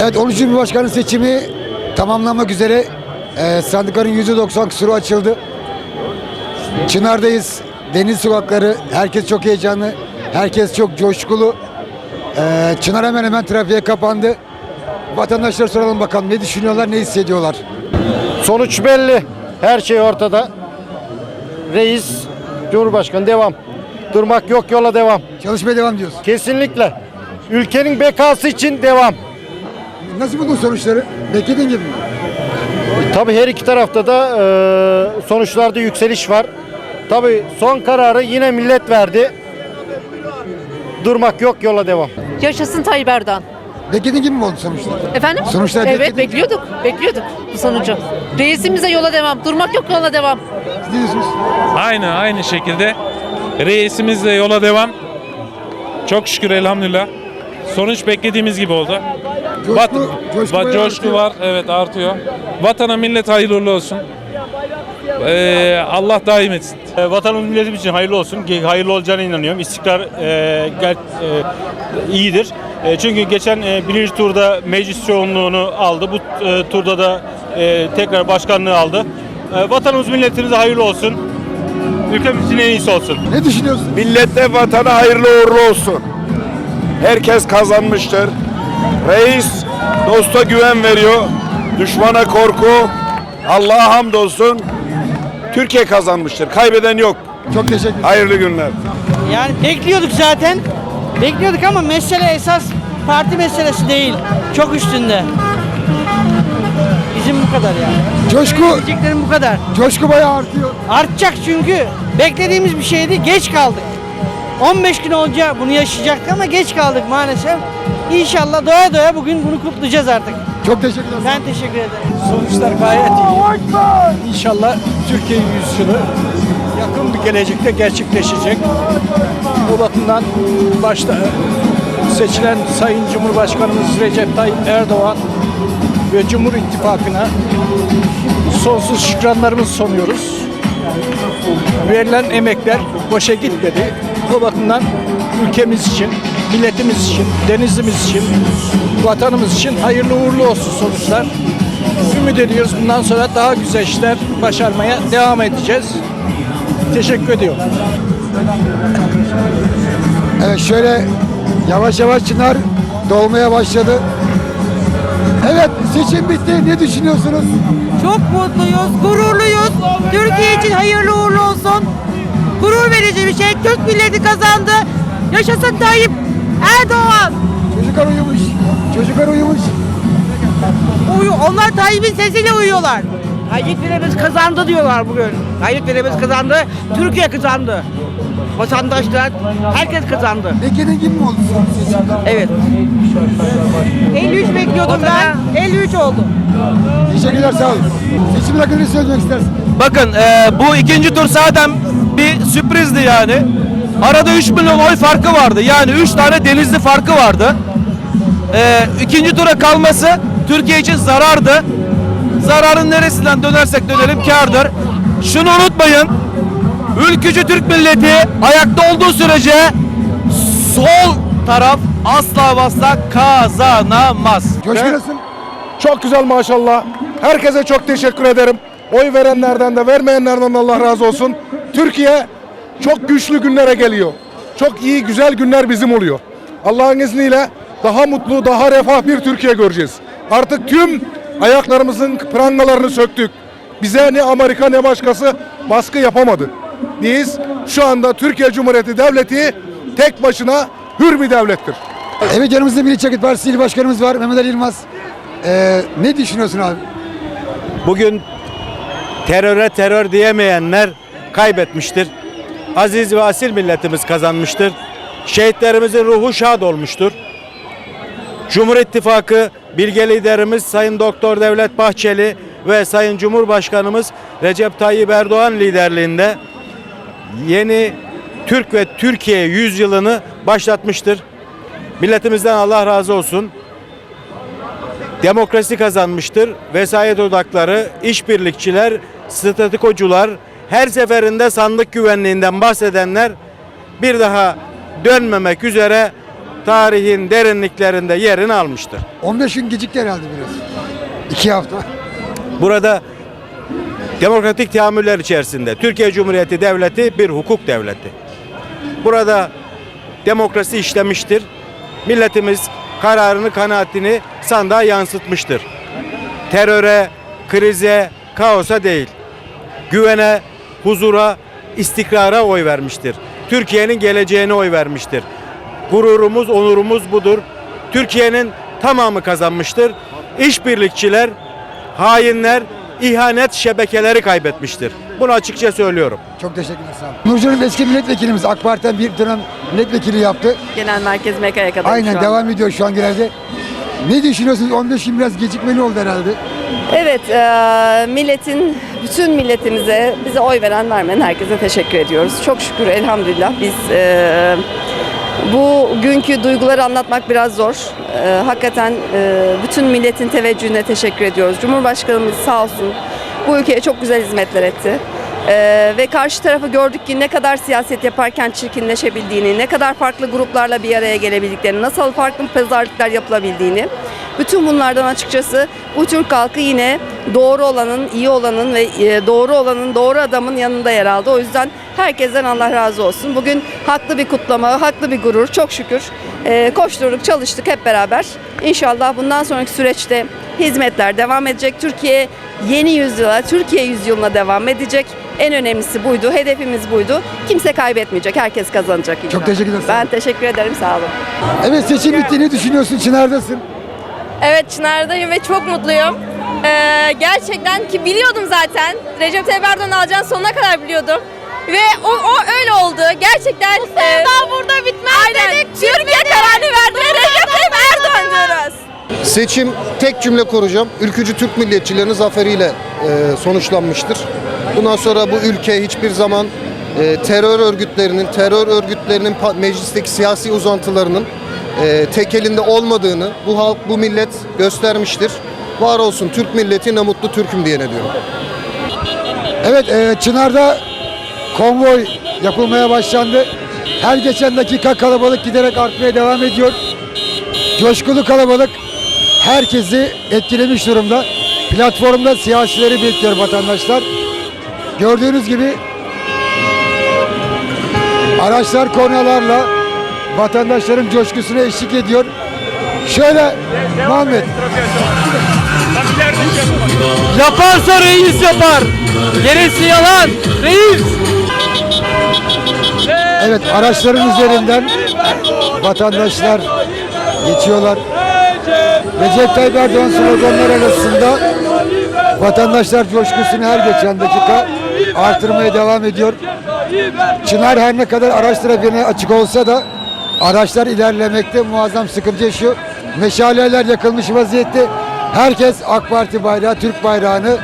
Evet 13. Cumhurbaşkanı seçimi tamamlanmak üzere Ee, sandıkların %90 kusuru açıldı. Çınar'dayız. Deniz sokakları. Herkes çok heyecanlı. Herkes çok coşkulu. Ee, Çınar hemen hemen trafiğe kapandı. Vatandaşlara soralım bakalım ne düşünüyorlar, ne hissediyorlar. Sonuç belli. Her şey ortada. Reis, Cumhurbaşkanı devam. Durmak yok yola devam. Çalışmaya devam diyoruz. Kesinlikle. Ülkenin bekası için devam. Nasıl buldun sonuçları? Beklediğin gibi mi? Tabii her iki tarafta da e, sonuçlarda yükseliş var. Tabii son kararı yine millet verdi. Durmak yok yola devam. Yaşasın Tayyip Erdoğan. Beklediğin gibi mi oldu sonuçlar? Efendim? Sonuçlar Evet beklediğin- bekliyorduk. Bekliyorduk bu sonucu. Reisimize yola devam. Durmak yok yola devam. Siz ne diyorsunuz? Aynı aynı şekilde reisimizle yola devam. Çok şükür elhamdülillah. Sonuç beklediğimiz gibi oldu. Coşku, Vat- coşku, va- bayağı coşku artıyor. var, evet artıyor. Vatana millet hayırlı uğurlu olsun. Ee, Allah daim etsin. E, Vatanımız milletimiz için hayırlı olsun. Hayırlı olacağına inanıyorum. İstikrar e, gel, e, iyidir. E, çünkü geçen e, birinci turda meclis çoğunluğunu aldı. Bu e, turda da e, tekrar başkanlığı aldı. E, vatanımız milletimize hayırlı olsun. Ülkemiz için en iyisi olsun. Ne düşünüyorsun? Millete vatana hayırlı uğurlu olsun. Herkes kazanmıştır. Reis dosta güven veriyor. Düşmana korku. Allah'a hamdolsun. Türkiye kazanmıştır. Kaybeden yok. Çok teşekkür ederim. Hayırlı günler. Yani bekliyorduk zaten. Bekliyorduk ama mesele esas parti meselesi değil. Çok üstünde. Bizim bu kadar yani. Coşku, Diyeceklerim bu kadar. coşku bayağı artıyor. Artacak çünkü beklediğimiz bir şeydi. Geç kaldık. 15 gün olunca bunu yaşayacaktık ama geç kaldık maalesef. İnşallah doya doya bugün bunu kutlayacağız artık. Çok teşekkür ederim. Ben teşekkür ederim. Sonuçlar gayet iyi. İnşallah Türkiye yüzyılı yakın bir gelecekte gerçekleşecek. O bakımdan başta seçilen Sayın Cumhurbaşkanımız Recep Tayyip Erdoğan ve Cumhur İttifakı'na sonsuz şükranlarımızı sunuyoruz. Verilen emekler boşa gitmedi. O bakımdan ülkemiz için, milletimiz için, denizimiz için, vatanımız için hayırlı uğurlu olsun sonuçlar. Ümit ediyoruz bundan sonra daha güzel işler başarmaya devam edeceğiz. Teşekkür ediyorum. Evet şöyle yavaş yavaş Çınar dolmaya başladı. Evet seçim bitti. Ne düşünüyorsunuz? Çok mutluyuz, gururluyuz. Türkiye için hayırlı uğurlu olsun. Gurur verici bir şey. Türk milleti kazandı. Yaşasın Tayyip Erdoğan. Çocuklar uyumuş. Çocuklar uyumuş. Uyu, onlar Tayyip'in sesiyle uyuyorlar. Tayyip birimiz kazandı diyorlar bugün. Tayyip birimiz kazandı, Türkiye kazandı. Vatandaşlar, herkes kazandı. Beklediğin gibi mi oldu son? Evet. 53 bekliyordum ben, 53 oldu. Teşekkürler sağ olun. Seçim hakkında ne söylemek istersin? Bakın e, bu ikinci tur zaten bir sürprizdi yani. Arada 3 milyon oy farkı vardı. Yani 3 tane denizli farkı vardı. E, ikinci tura kalması Türkiye için zarardı. Zararın neresinden dönersek dönelim kardır. Şunu unutmayın. Ülkücü Türk milleti ayakta olduğu sürece sol taraf asla ve asla kazanamaz. Coşku nasıl? Çok güzel maşallah. Herkese çok teşekkür ederim. Oy verenlerden de vermeyenlerden de Allah razı olsun. Türkiye çok güçlü günlere geliyor. Çok iyi güzel günler bizim oluyor. Allah'ın izniyle daha mutlu, daha refah bir Türkiye göreceğiz. Artık tüm ayaklarımızın prangalarını söktük. Bize ne Amerika ne başkası baskı yapamadı. Biz şu anda Türkiye Cumhuriyeti Devleti tek başına hür bir devlettir. Evet yanımızda Milliyetçi Hareket Partisi İl Başkanımız var Mehmet Ali Yılmaz. Ee, ne düşünüyorsun abi? Bugün teröre terör diyemeyenler kaybetmiştir. Aziz ve asil milletimiz kazanmıştır. Şehitlerimizin ruhu şad olmuştur. Cumhur İttifakı bilge liderimiz Sayın Doktor Devlet Bahçeli ve Sayın Cumhurbaşkanımız Recep Tayyip Erdoğan liderliğinde yeni Türk ve Türkiye yüzyılını başlatmıştır. Milletimizden Allah razı olsun. Demokrasi kazanmıştır. Vesayet odakları, işbirlikçiler statikocular, her seferinde sandık güvenliğinden bahsedenler bir daha dönmemek üzere tarihin derinliklerinde yerini almıştır. 15 gün gecikti herhalde biraz. 2 hafta. Burada demokratik teamüller içerisinde Türkiye Cumhuriyeti Devleti bir hukuk devleti. Burada demokrasi işlemiştir. Milletimiz kararını, kanaatini sandığa yansıtmıştır. Teröre, krize, kaosa değil. Güvene, huzura, istikrara oy vermiştir. Türkiye'nin geleceğine oy vermiştir. Gururumuz, onurumuz budur. Türkiye'nin tamamı kazanmıştır. İşbirlikçiler, hainler, ihanet şebekeleri kaybetmiştir. Bunu açıkça söylüyorum. Çok teşekkürler sağ olun. Nurcan'ın eski milletvekilimiz AK Parti'den bir dönem milletvekili yaptı. Genel merkez MK'ya kadar Aynen devam ediyor şu an görevde. Ne düşünüyorsunuz? 15 gün biraz gecikmeli oldu herhalde. Evet, e, milletin, bütün milletimize, bize oy veren vermeyen herkese teşekkür ediyoruz. Çok şükür elhamdülillah biz e, bu günkü duyguları anlatmak biraz zor. E, hakikaten bütün milletin teveccühüne teşekkür ediyoruz. Cumhurbaşkanımız sağ olsun bu ülkeye çok güzel hizmetler etti. E, ve karşı tarafı gördük ki ne kadar siyaset yaparken çirkinleşebildiğini, ne kadar farklı gruplarla bir araya gelebildiklerini, nasıl farklı pazarlıklar yapılabildiğini. Bütün bunlardan açıkçası bu Türk halkı yine doğru olanın, iyi olanın ve e, doğru olanın, doğru adamın yanında yer aldı. O yüzden herkesten Allah razı olsun. Bugün haklı bir kutlama, haklı bir gurur. Çok şükür koşturduk, çalıştık hep beraber. İnşallah bundan sonraki süreçte hizmetler devam edecek. Türkiye yeni yüzyıla, Türkiye yüzyılına devam edecek. En önemlisi buydu, hedefimiz buydu. Kimse kaybetmeyecek, herkes kazanacak inşallah. Çok teşekkür ederim. Ben teşekkür ederim, sağ olun. Evet seçim bitti. Ne düşünüyorsun? Çınar'dasın. Evet Çınar'dayım ve çok mutluyum. Ee, gerçekten ki biliyordum zaten. Recep Tayyip Erdoğan alacağını sonuna kadar biliyordum. Ve o, o öyle oldu. Gerçekten Bu sevda burada bitmez aynen. Türkiye kararını verdi ve Recep Tayyip Erdoğan diyoruz. Seçim tek cümle kuracağım. Ülkücü Türk milliyetçilerinin zaferiyle e, sonuçlanmıştır. Bundan sonra bu ülke hiçbir zaman e, terör örgütlerinin, terör örgütlerinin meclisteki siyasi uzantılarının e, tek elinde olmadığını bu halk, bu millet göstermiştir. Var olsun Türk milleti ne mutlu Türk'üm diyene diyorum. Evet e, Çınar'da konvoy yapılmaya başlandı. Her geçen dakika kalabalık giderek artmaya devam ediyor. Coşkulu kalabalık herkesi etkilemiş durumda. Platformda siyasileri bekliyor vatandaşlar. Gördüğünüz gibi araçlar kornalarla vatandaşların coşkusuna eşlik ediyor. Şöyle Muhammed Yaparsa reis yapar. Gerisi yalan. Reis. Evet araçların üzerinden vatandaşlar geçiyorlar. Recep Tayyip Erdoğan sloganlar arasında vatandaşlar coşkusunu her geçen dakika artırmaya devam ediyor. Çınar her ne kadar araç trafiğine açık olsa da araçlar ilerlemekte muazzam sıkıntı yaşıyor. Meşaleler yakılmış vaziyette. Herkes AK Parti bayrağı, Türk bayrağını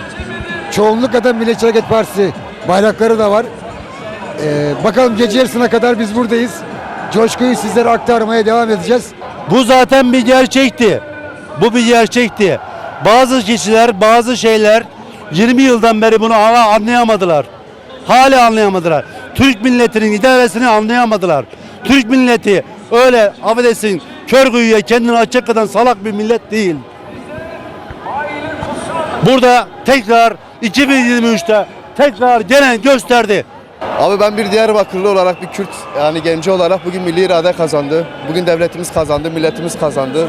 çoğunlukla da Milliyetçi Hareket Partisi bayrakları da var. Ee, bakalım gece yarısına kadar biz buradayız. Coşkuyu sizlere aktarmaya devam edeceğiz. Bu zaten bir gerçekti. Bu bir gerçekti. Bazı kişiler, bazı şeyler 20 yıldan beri bunu anlayamadılar. Hala anlayamadılar. Türk milletinin idaresini anlayamadılar. Türk milleti öyle affedersin kör kuyuya kendini açacak kadar salak bir millet değil. Burada tekrar 2023'te tekrar gelen gösterdi. Abi ben bir Diyarbakırlı olarak bir Kürt yani genci olarak bugün milli irade kazandı. Bugün devletimiz kazandı, milletimiz kazandı.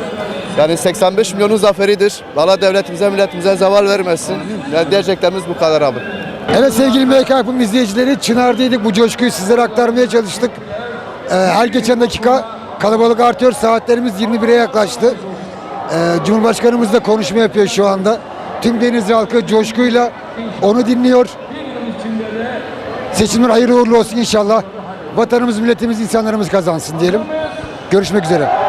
Yani 85 milyonun zaferidir. Valla devletimize, milletimize zeval vermesin. Yani diyeceklerimiz bu kadar abi. Evet sevgili MK Yapım izleyicileri Çınar'daydık. Bu coşkuyu sizlere aktarmaya çalıştık. Ee, her geçen dakika kalabalık artıyor. Saatlerimiz 21'e yaklaştı. Ee, Cumhurbaşkanımız da konuşma yapıyor şu anda. Tüm Denizli halkı coşkuyla onu dinliyor. Seçimler hayırlı uğurlu olsun inşallah. Vatanımız, milletimiz, insanlarımız kazansın diyelim. Görüşmek üzere.